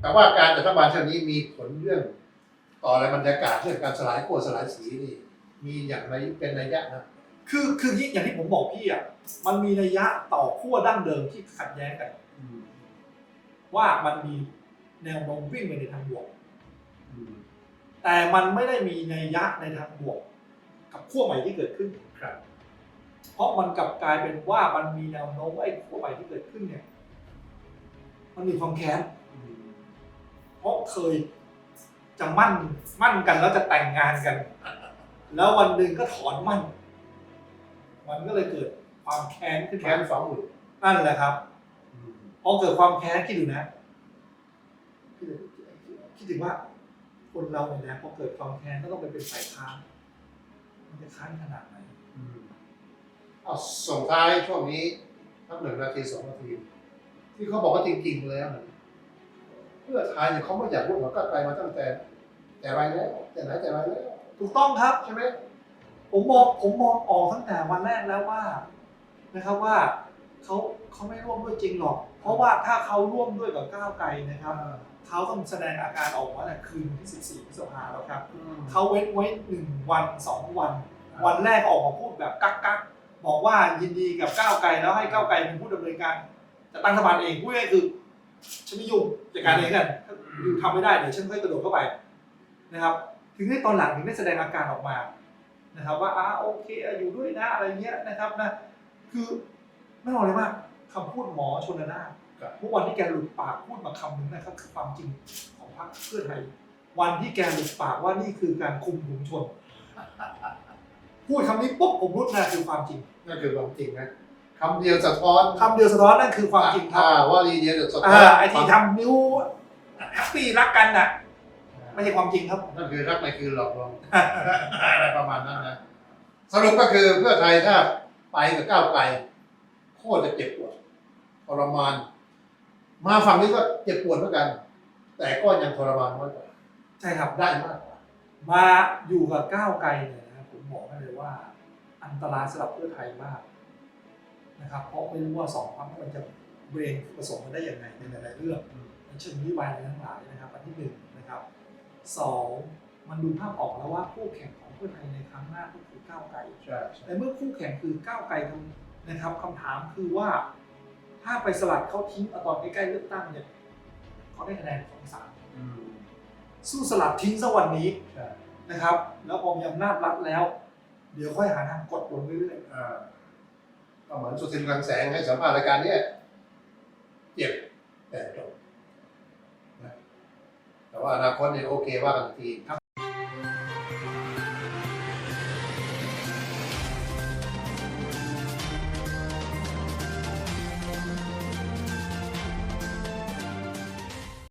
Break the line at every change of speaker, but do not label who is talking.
แต่ว่าการจัดรัฐบาลเช่นนี้มีผลเรื่อง ต่ออะไรบรรยากาศเรื่องการสลายขั้วสลายสีนี่ มีอย่างไรเป็นระยะนะ
คือคืออย่างที่ผมบอกพี่อะมันมีนัยยะต่อขั้วดั้งเดิมที่ขัดแย้งกันว่ามันมีแนวโน้มวิ่งไปในทางบวกแต่มันไม่ได้มีนัยยะในทางบวก กับขั้วใหม่ที่เกิดขึ้น
ครับ
เพราะมันกลับกลายเป็นว่ามันมีแนวโน้มว่าไอ้ขั้วใหม่ที่เกิดขึ้นเนี่ย มันมีความแค้นเพราะเคยจะมั่นมั่นกันแล้วจะแต่งงานกัน แล้ววันหนึ่งก็ถอนมั่น มันก็เลยเกิดความแค้นขึ้น
แค้
มาน
ฝังหุ่น
นั่นแหละครับพอเกิดความแค้นคิดดูนะคิดดูคิดถึงว่าคนเราเนี่ยนะพอเกิดความแค้นก็ต้องไปเป็นฝ่ายค้านมันจะค้านขนาดไหน
เอาส่งท้ายช่วงนี้ทักหนึ่งนาทีสองนาที ที่เขาบอกว่าจริงๆแล้วนะเพื่อไทยเนี่ยเขาไม่อยากร่วมกับก้าวไกลมาตั้งแต่ แต่ไรแล้วแต่ไหนแต่ไรแล้ว
ถูกต้องครับ
ใช่ไหม
ผมมองผมมองออกตั้งแต่วันแรกแล้วว่านะครับว่าเขาเขาไม่ร่วมด้วยจริงหรอก เพราะว่าถ้าเขาร่วมด้วยกับก้าวไกลนะครับเขาต้องแสดงอาการออกมาแต่คืนวันที่ 14พฤษภาแล้วครับเขาเว้นไว้หนึ่งวันสองวัน วันแรกออกมาพูดแบบกักกักๆ บอกว่ายินดีกับก้าวไกลแล้วให้ก้าวไกลเป็นผู้ดำเนินการจะตั้งรัฐบาลเองพูดง่ายคือฉันไม่ยุ่งจัดการเองกันถ้าอยู่ทำไม่ได้เดี๋ยวฉันค่อยกระโดดเข้าไปนะครับ ถึงได้ตอนหลังถึงได้แสดงอาการออกมานะครับ ว่าอ่าโอเคอยู่ด้วยนะอะไรเงี้ยนะครับนะคือไม่เอาเลยมากคำพูดหมอชนละนาเมื่อวันที่แกหลุดปากพูดมาคำหนึ่งนะครับคือความจริงของพรรคเพื่อไทยวันที่แกหลุดปากว่านี่คือการคุมถุงชน พูดคำนี้ปุ๊บผมรู้นะคือความจริง
นั่นคือความจริงนะคำเดียวสะท้อน
คำเดียวสะท้อนนั่นคือความจริงครับ
อ่าว่าลีเดียวสะท้อ
อ่านไอที่ทำนิ้วแฮปปี้รักกันน่ะไม่ใช่ความจริงครับ
นั่นคือรักในคือหลอกลวงอะไรประมาณนั้นนะสรุปก็คือเพื่อไทยถ้าไปกับก้าวไกลโคตรจะเจ็บปวดทรมาน มาฝั่งนี้ก็เจ็บปวดเหมือนกัน แต่ก็ยังทรมานน้อยกว่า
ใช่ครับ
ได้มากกว่า
มาอยู่กับก้าวไกลเนี่ยนะผม บอกให้เลยว่า อันตรายสำหรับเพื่อไทยมากนะครับ เพราะไม่รู้ว่าสองพรรคมันจะเบรนผสมกันได้ยังไงในหลายๆเรื่องในเชิงนโยบายอะไรทั้งหลายนะครับ อันที่หนึ่งนะครับสองมันดูภาพออกแล้วว่าคู่แข่งของเพื่อไทยในครั้งหน้าก็คือก้าวไกล
ใช่ใช่
แต่เมื่อคู่แข่งคือก้าวไกลทำนะครับคำถามคือว่า ถ้าไปสลัดเขาทิ้งเอาตอนใกล้ๆเลือกตั้งเนี่ยเขาได้คะแนนของสาม
อืม
สู้สลัดทิ้งสักวันนี้
ใช่
นะครับ แล้วพอมีอำนาจรัฐแล้ว เดี๋ยวค่อยหาทางกดลงเรื่อย
อ่าก็เหมือนสุทินคลังแสงให้สัมภาษณ์รายการเนี้ยเจ็บแต่จบนะแต่ว่าอนาคตเนี่ยโอเคว่ากันอีกที